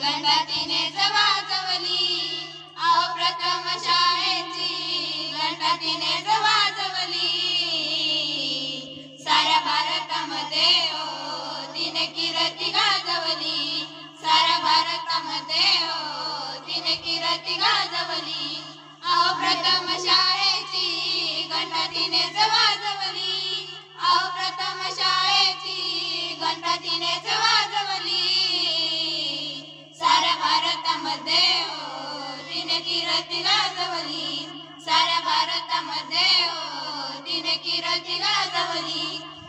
घंटा तिनेच किरती गाजवली साऱ्या भारतामध्ये हो, ओ तिने किरती गाजवली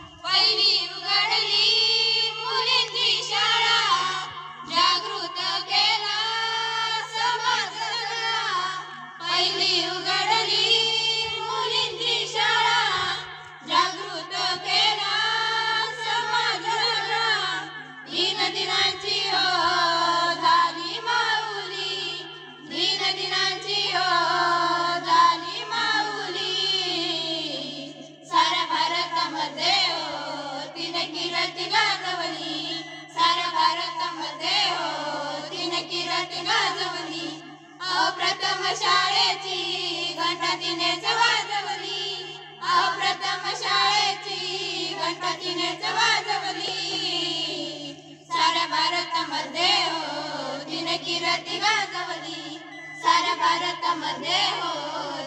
गाजवली. अप्रथम शाळेची घंटा तिनेच वाजवली अप्रथम शाळेची घंटा तिनेच वाजवली साऱ्या भारतामध्ये हो तिने किरती गाजवली. साऱ्या भारतामध्ये हो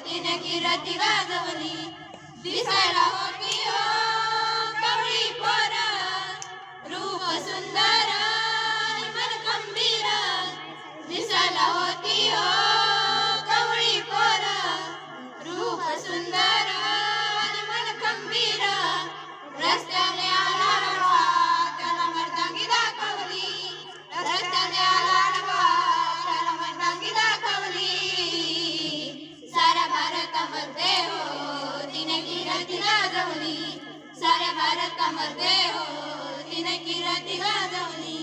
तिने किरती गाजवली. दिसायला होती होती हो कवळी पोर रूप सुंदर आणि मन खंबीर रस्त्याने आला आडवा त्याला मर्दांगी दाखवली. रस्त्याने आला आडवा त्याला मर्दांगी दाखवली. साऱ्या भारतामध्ये हो तिने किरती गाजवली साऱ्या भारतामध्ये हो तिने कीर्ती गाजवली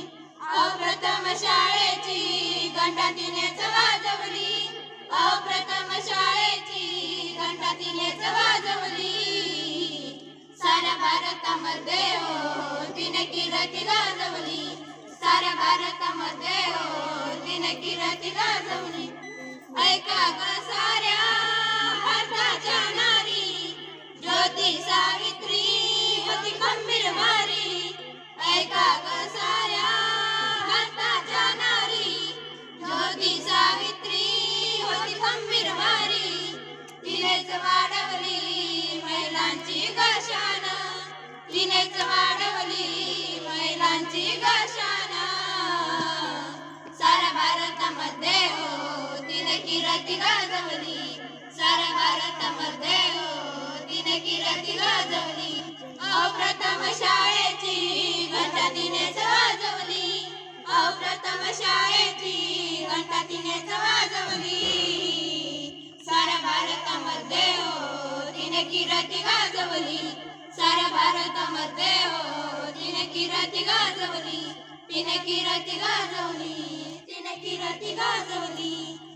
अप्रथम शाळेची घंटा तिनेच वाजवली. अप्रथम शाळेची घंटा तिनेच वाजवली. साऱ्या भारतामध्ये हो तिने किरती गाजवली. साऱ्या भारतामध्ये हो तिने किरती गाजवली. ऐका कीर्ती गाजवली. साऱ्या भारतामध्ये हो तिने कीर्ती गाजवली. अप्रथम शाळेची घंटा तिनेच वाजवली अप्रथम शाळेची घंटा तिनेच वाजवली साऱ्या भारतामध्ये हो तिने कीर्ती गाजवली. साऱ्या भारतामध्ये हो तिने कीर्ती गाजवली. तिने कीर्ती गाजवली तिने कीर्ती गाजवली.